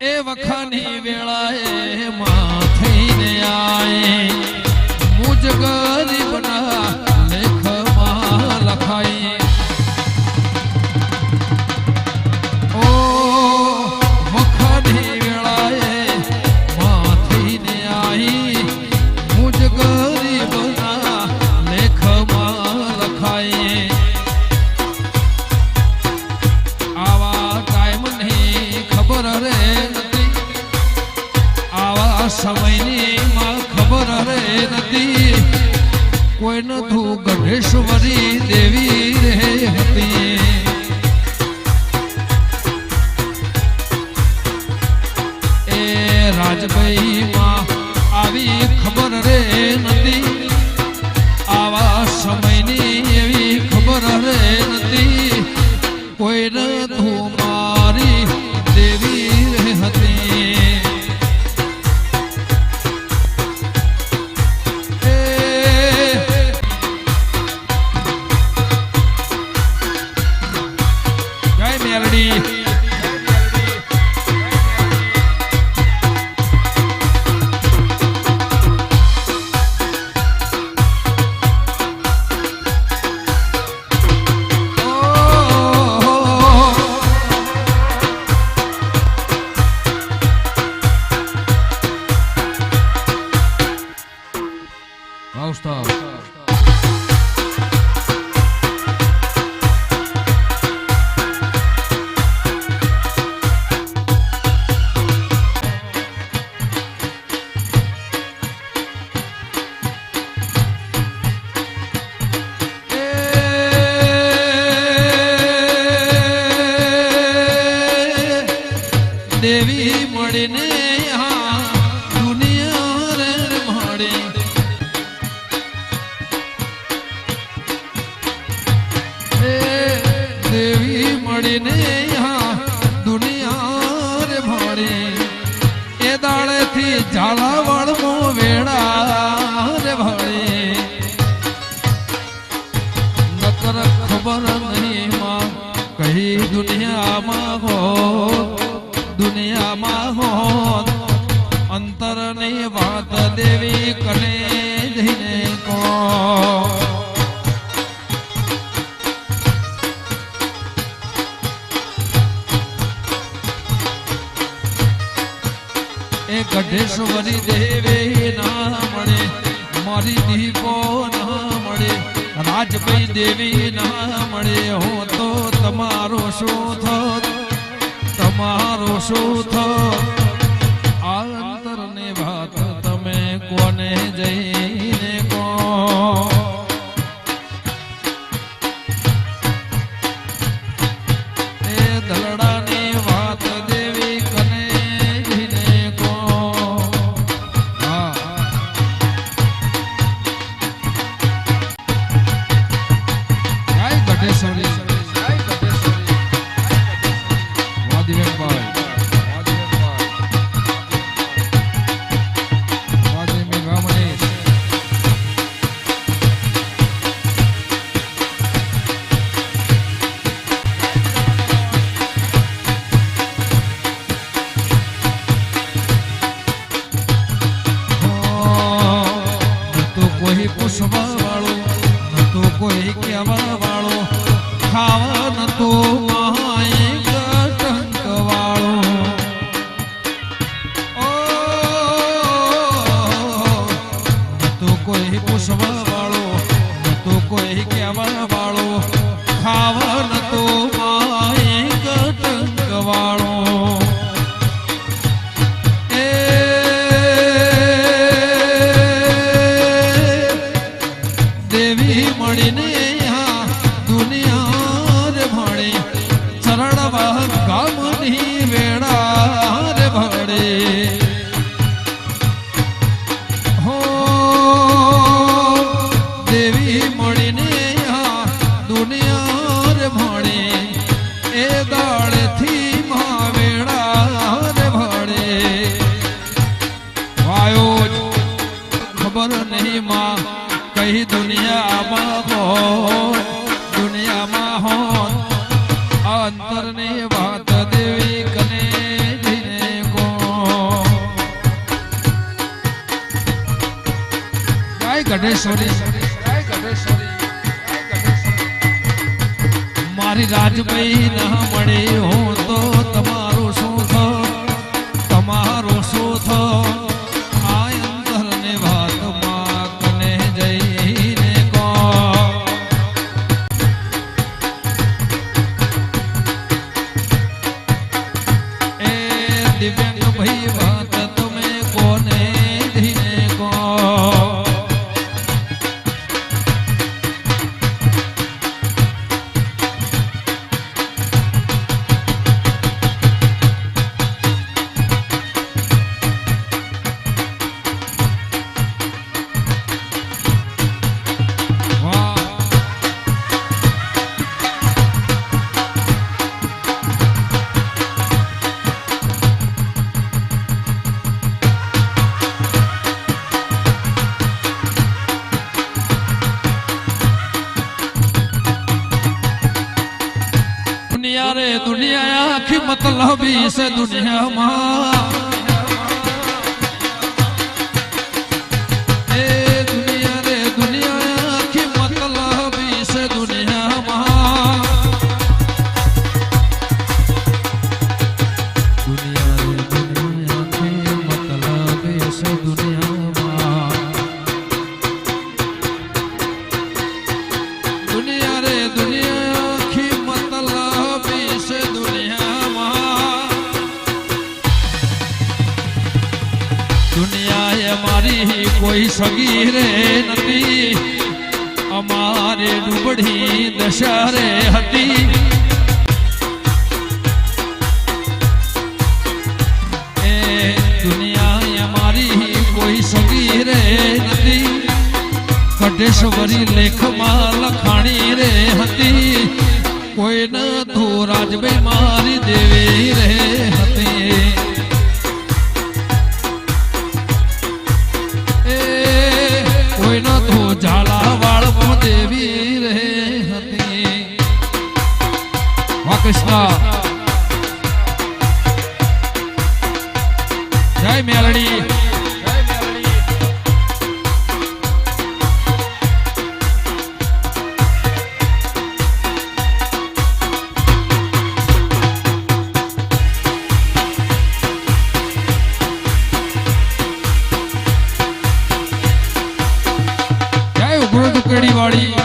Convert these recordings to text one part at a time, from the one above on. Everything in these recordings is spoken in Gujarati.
એ વખાની વેળાએ માં થઈને આ devi દેવી મળીને આ દુનિયા રે માણી દેવી મળીને આ દુનિયા રે એ દાળેથી ઝાલાવાળમાં વેળા દેશવરી દેવે ના મળે, મારી દીપો ના મળે રાજભાઈ દેવી ના મળે. હું તો તમારો શું થો તમારો શું થો ખાવન તું ગઢેશ્વરી મારી રાજભાઈ ના મળે હું દુનિયા રે દુનિયા આખી મતલબી છે દુનિયામાં એ ડૂબડી દશા રે હતી. એ દુનિયા એ મારી કોઈ સગી રે નથી. કઢેશ્વરી લેખમાં લખાણી રે હતી. કોઈ ન તો રાજભાઈ મારી દેવી રે હતી. એ કોઈ ન તો પણ દેવી કૃષ્ણ જય મેલડી વાળી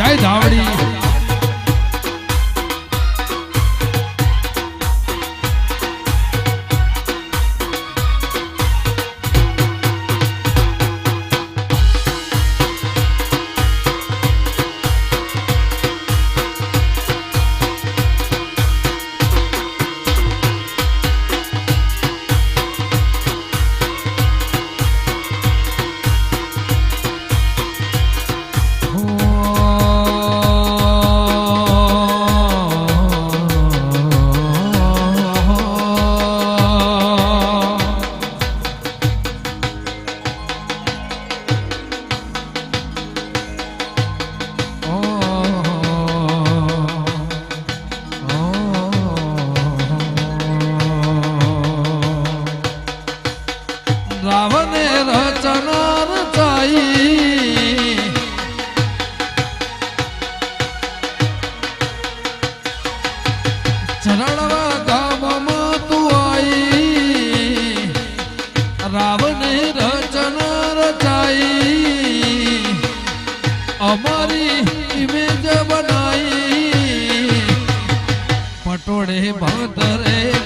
જય ધાવડી. વડે ભક્ત રે.